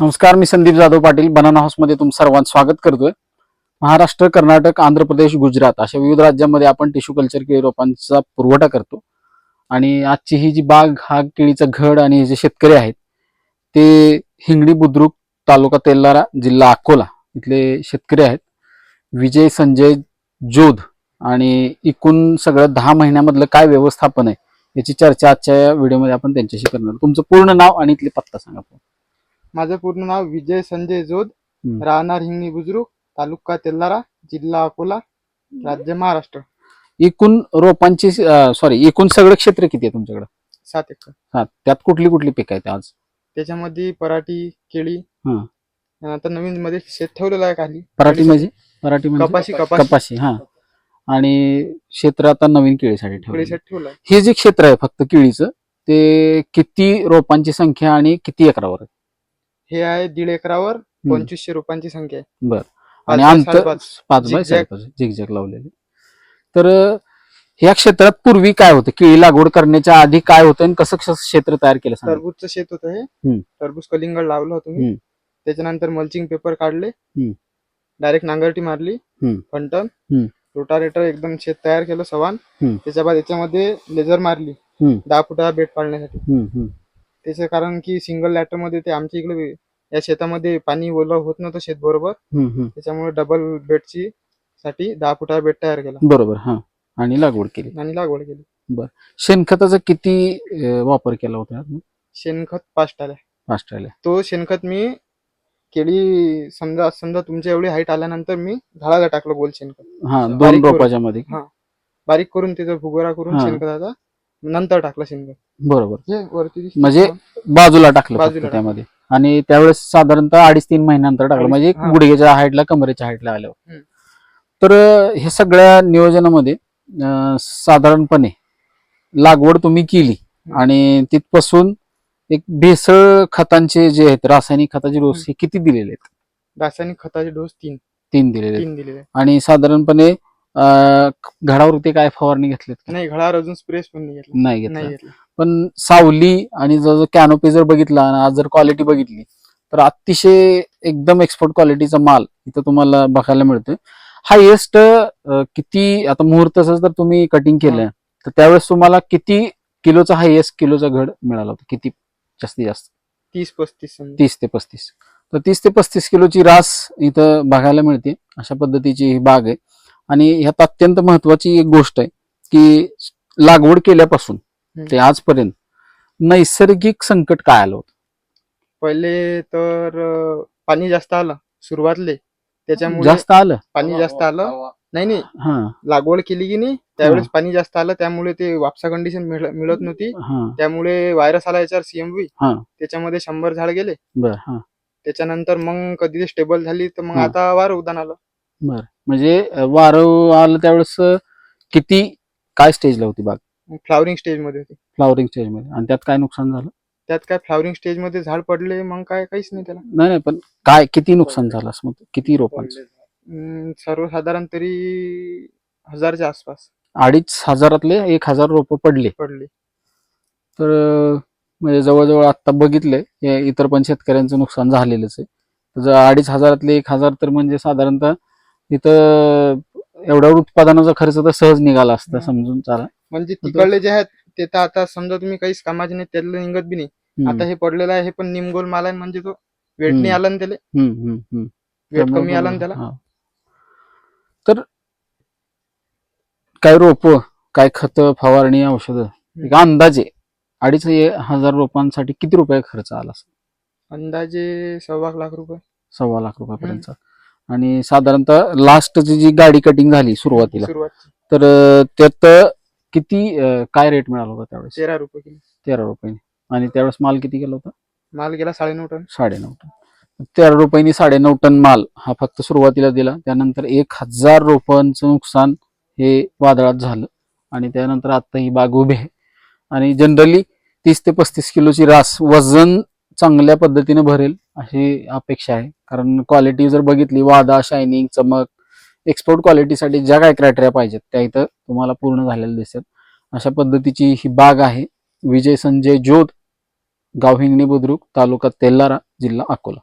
नमस्कार मी संदीप जाधव पाटील. बनाना हाऊसमध्ये तुम सर्वांचं स्वागत करतोय. महाराष्ट्र कर्नाटक आंध्र प्रदेश गुजरात अशा विविध राज्यांमध्ये आपण टिश्यू कल्चर केळी रोपांचा पुरवठा करतो. आणि आजची ही जी बाग हा केळीचा घड आणि हे जे शेतकरी आहेत ते हिंगडी बुद्रुक तालुका तेल्लारा जिल्हा अकोला इथले शेतकरी आहेत. विजय संजय जोध आणि एकूण सगळं दहा महिन्यामधलं काय व्यवस्थापन आहे याची चर्चा आजच्या व्हिडिओमध्ये आपण त्यांच्याशी करणार तुमचं पूर्ण नाव आणि इथले पत्ता सांगा माझं पूर्ण नाव विजय संजय जोध हम्म. राहणार हिंगणी बुजुर्ग तालुका तेल्लारा जिल्हा अकोला राज्य महाराष्ट्र. एकूण रोपांची सॉरी एकूण सगळं क्षेत्र किती आहे तुमच्याकडे? सात एकर. हा त्यात कुठली कुठली पिकं आहेत आज? त्याच्यामध्ये पराठी केळी हं. आता नवीन मध्ये शेत ठेवलेलं आहे खाली. पराठी म्हणजे? पराठी म्हणजे? कपाशी कपाशी. कपाशी हा. आणि क्षेत्र आता नवीन केळीसाठी ठेवलं ठेवलं आहे. हे जे क्षेत्र आहे फक्त केळीचं ते किती रोपांची संख्या आणि किती एकरावर आहे? हे आहे दीड एकरावर पंचवीसशे रुपयांची संख्या आहे आणि पाच बाय अंतर. पाच बाय झिकझॅक लावलेले तर ह्या क्षेत्रात पूर्वी काय होतं केळी लागवड करण्याच्या आधी काय होतं आणि कसं कसं क्षेत्र तयार केलं टरबूजचं शेत होतं हे. टरबूज कलिंगड लावलं होतं मी. त्याच्यानंतर मल्चिंग पेपर काढले. डायरेक्ट नांगरटी मारली. फंटन. रोटारेटर एकदम शेत तयार केलं सवान. त्याच्या बाद याच्यामध्ये लेझर मारली. दहा फुटा बेट पाडण्यासाठी. त्याचं कारण की सिंगल लॅटरमध्ये ते आमच्या इकडे या शेतामध्ये पाणी ओलं होत नव्हतं शेत बरोबर हम्म, हम्म. त्याच्यामुळे डबल बेडची साठी दहा फुटा बेड तयार केला बरोबर हा आणि लागवड केली आणि लागवड केली शेणखताचा किती अं, वापर केला होता? शेणखत पाच टाल्या फास्ट राहिला तो शेणखत मी केळी समजा समजा तुमच्या एवढी हाईट आल्यानंतर मी झाडाला टाकलं गोल शेणखत हा दोन बारीक करून. रोपाच्या मध्ये. बारीक करून त्याचा भुगोरा करून हा. शेणखताचा नंतर टाकलं शेणखत बरोबर वरती दिसतं म्हणजे ना? बाजूला टाकलं बाजूला फक्त टाकलं. त्यामध्ये आणि त्यावेळेस साधारणतः अडीच तीन महिन्यानंतर टाकलं अडीच- म्हणजे हा. गुडघ्याच्या हाईटला कमरेच्या हाईटला आल्यावर हम्म. तर अं, हे सगळ्या नियोजनामध्ये अं, साधारणपणे लागवड तुम्ही केली हम्म. आणि तिथपासून एक भेसळ खतांचे जे आहेत रासायनिक खताचे डोस हे किती दिलेले आहेत रासायनिक खताचे डोस तीन तीन दिलेले आहेत तीन दिलेले आहेत. आणि साधारणपणे अं, घडावरती काय फवारणी घेतलीत का? नाही घडावर अजून स्प्रेस पण नाही घेतला. नाही नाही घेतलं. घेतला पण सावली आणि जो जो कॅनोपी जर बघितला आणि आज जर क्वालिटी बघितली तर अतिशय एकदम एक्सपोर्ट क्वालिटीचा माल इथं तुम्हाला बघायला मिळतोय. हायएस्ट किती आता मुहूर्ताचं जर तुम्ही कटिंग केलं तर त्यावेळेस तुम्हाला किती किलोचा हायएस्ट किलोचा घड मिळाला होता? किती जास्तीत जास्त? तीस पस्तीस समजा. तीस ते पस्तीस. तर तीस ते पस्तीस किलोची रास इथं बघायला मिळते. अशा पद्धतीची ही बाग आहे. आणि ह्यात अत्यंत महत्वाची एक गोष्ट आहे की लागवड केल्यापासून. ते आजपर्यंत नैसर्गिक संकट काय आलं होतं? पहिले तर पाणी जास्त आलं सुरुवातले. त्याच्यामुळे जास्त आलं? पाणी जास्त आलं. नाही नाही. हा. लागवड केली की नाही त्यावेळेस पाणी जास्त आलं त्यामुळे ते वापसा कंडिशन मिळत नव्हती. त्यामुळे व्हायरस आला याच्यावर सीएमव्ही हा. त्याच्यामध्ये शंभर झाड गेले. बर हा. त्याच्यानंतर मग कधी ते स्टेबल झाली तर मग. आता वार उदान आलं. बर. म्हणजे वारं आलं त्यावेळेस किती काय स्टेजला होती बाग? फ्लावरिंग स्टेजमध्ये होती. फ्लॉवरिंग स्टेजमध्ये. आणि त्यात काय नुकसान झालं? त्यात काय फ्लावरिंग स्टेजमध्ये झाड पडले मग काय काहीच नाही त्याला. नाही नाही पण काय किती नुकसान झालं असं म्हणतो? किती रोपांचं? सर्वसाधारण तरी हजारच्या आसपास. अडीच हजारातले एक हजार रोप पडले. पडले. तर अं, म्हणजे जवळजवळ आता बघितलंय हे इतर पण शेतकऱ्यांचं नुकसान झालेलंच आहे. तर जर अडीच हजारातले एक हजार तर म्हणजे साधारणतः इथं एवढ्या उत्पादनाचा खर्च तर सहज निघाला असता. समजून चाला म्हणजे तिकडले जे आहेत ते तर आता समजा तुम्ही काहीच कामाचे नाही त्यातलं निघत बी नाही आता हे पडलेलं आहे हे पण निमगोल माल आहे म्हणजे तो वेट नाही हम्म. आला ना त्याला हम्म, हम्म, हम्म. वेट कमी आला ना त्याला हा. तर काय रोप काय खत फवारणी औषध एक अंदाजे अडीच हे- हजार रोपांसाठी किती रुपये खर्च आला असेल? अंदाजे सव्वा लाख रुपये सव्वा लाख रुपयापर्यंत आणि साधारणतः लास्टची जी गाडी कटिंग झाली सुरुवातीला सुरुवात तर अं, त्यात किती अं, काय रेट मिळाला होता त्यावेळेस? तेरा रुपये किलो. तेरा रुपये. आणि त्यावेळेस माल किती गेला होता? माल गेला साडेनऊ टन. साडेनऊ टन. तेरा रुपयांनी साडेनऊ टन माल हा फक्त सुरुवातीला दिला. त्यानंतर एक हजार रोपांचं नुकसान हे वादळात झालं. आणि त्यानंतर आता ही बाग उभी आहे. आणि जनरली तीस ते पस्तीस किलोची रास वजन चांगल्या पद्धतीने भरेल. अशी अपेक्षा आहे. कारण क्वालिटी जर बघितली वादा शायनिंग चमक एक्सपोर्ट क्वालिटीसाठी ज्या काय क्रायटेरिया पाहिजेत त्या इथं तुम्हाला पूर्ण झालेलं दिसत अशा पद्धतीची ही बाग आहे. विजय संजय जोत गाव हिंगणी बुद्रुक तालुका तेल्लारा जिल्हा अकोला.